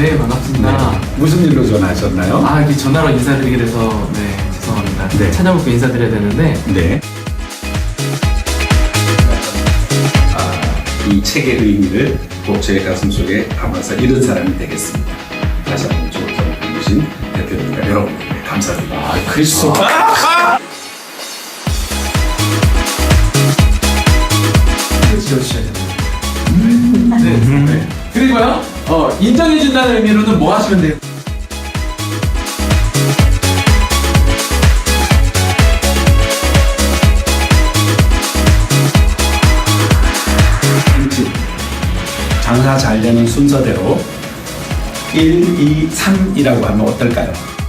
미리 전화로 인사드리게 돼서 네 죄송합니다. 네. 찾아뵙고 인사드려야 되는데 네. 아, 이 책의 의미를 꼭 제 가슴 속에 담아서 이런 사람이 되겠습니다. 다시 한번 조금 해주신 대표님과 여러분께 감사드립니다. 아, 그리스도. 지어주셔야 됩니다. 네. 네. 인정해준다는 의미로는 뭐 하시면 돼요? 장사 잘 되는 순서대로 1, 2, 3이라고 하면 어떨까요?